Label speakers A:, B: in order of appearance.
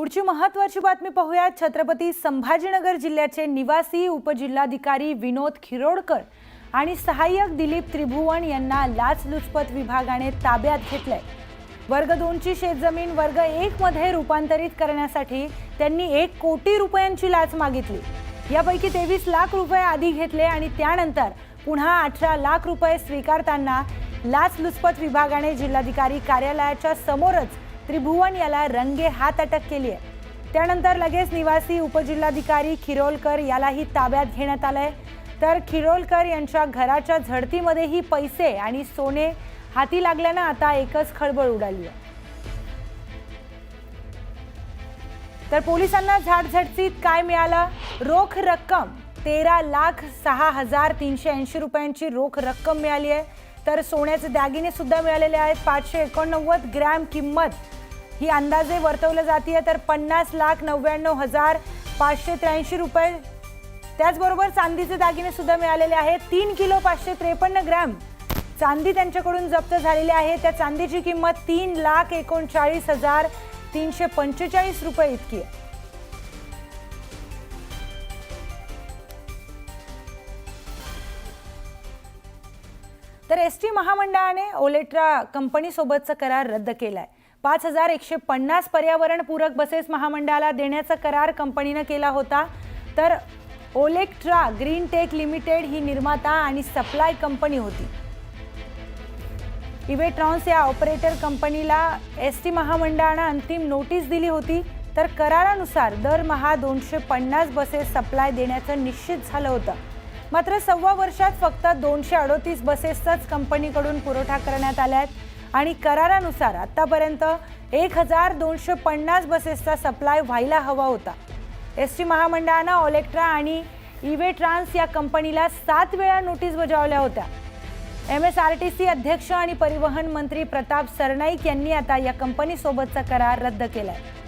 A: पुढची महत्वाची बातमी पाहूया छत्रपती संभाजीनगर जिल्ह्याचे निवासी उपजिल्हाधिकारी विनोद खिरोडकर आणि सहाय्यक दिलीप त्रिभुवन यांना लाचलुचपत विभागाने ताब्यात घेतलंय. वर्ग दोनची शेतजमीन वर्ग एक मध्ये रूपांतरित करण्यासाठी त्यांनी एक कोटी रुपयांची लाच मागितली. यापैकी तेवीस लाख रुपये आधी घेतले आणि त्यानंतर पुन्हा अठरा लाख रुपये स्वीकारताना लाचलुचपत विभागाने जिल्हाधिकारी कार्यालयाच्या समोरच त्रिभुवन याला रंगे हात अटक केली आहे त्यानंतर लगेच निवासी उपजिल्हाधिकारी खिरोलकर यालाही ताब्यात घेण्यात आलंय. तर खिरोलकर यांच्या घराच्या झडतीमध्येही पैसे आणि सोने हाती लागल्यानं आता एकच खळबळ उडाली आहे. तर पोलिसांना झाडझडतीत काय मिळालं? रोख रक्कम तेरा लाख सहा हजार तीनशे ऐंशी रुपयांची रोख रक्कम मिळाली आहे. तर सोन्याचे दागिने सुद्धा मिळालेले आहेत. पाचशे एकोणनव्वद ग्रॅम किंमत ही अंदाजे वर्तवलं जाते तर पन्नास लाख नव्याण्णव हजार पाचशे त्र्याऐंशी रुपये. त्याचबरोबर चांदीचे दागिने सुद्धा मिळालेले आहेत. तीन किलो पाचशे त्रेपन्न ग्रॅम चांदी त्यांच्याकडून जप्त झालेली आहे. त्या चांदीची किंमत तीन लाख एकोणचाळीस हजार तीनशे पंचेचाळीस रुपये इतकी आहे. तर एस टी महामंडळाने ओलेट्रा कंपनीसोबतचा करार रद्द केला आहे पाच हजार एकशे पन्नास पर्यावरणपूरक बसेस महामंडळाला देण्याचा करार कंपनीनं केला होता. तर ओलेक्ट्रा ग्रीन टेक लिमिटेड ही निर्माता आणि सप्लाय कंपनी होती. इवेट्रॉन्स या ऑपरेटर कंपनीला एस टी महामंडळानं अंतिम नोटीस दिली होती. तर करारानुसार दरमहा दोनशे पन्नास बसेस सप्लाय देण्याचं निश्चित झालं होतं. मात्र सव्वा वर्षात फक्त दोनशे अडोतीस बसेसचाच कंपनीकडून पुरवठा करण्यात आल्या आहेत आणि करारानुसार आत्तापर्यंत एक हजार दोनशे पन्नास बसेसचा सप्लाय व्हायला हवा होता. एस टी महामंडळानं ऑलेक्ट्रा आणि इवे ट्रान्स या कंपनीला सात वेळा नोटीस बजावल्या होत्या. M S R T C अध्यक्ष आणि परिवहन मंत्री प्रताप सरनाईक यांनी आता या कंपनीसोबतचा करार रद्द केला आहे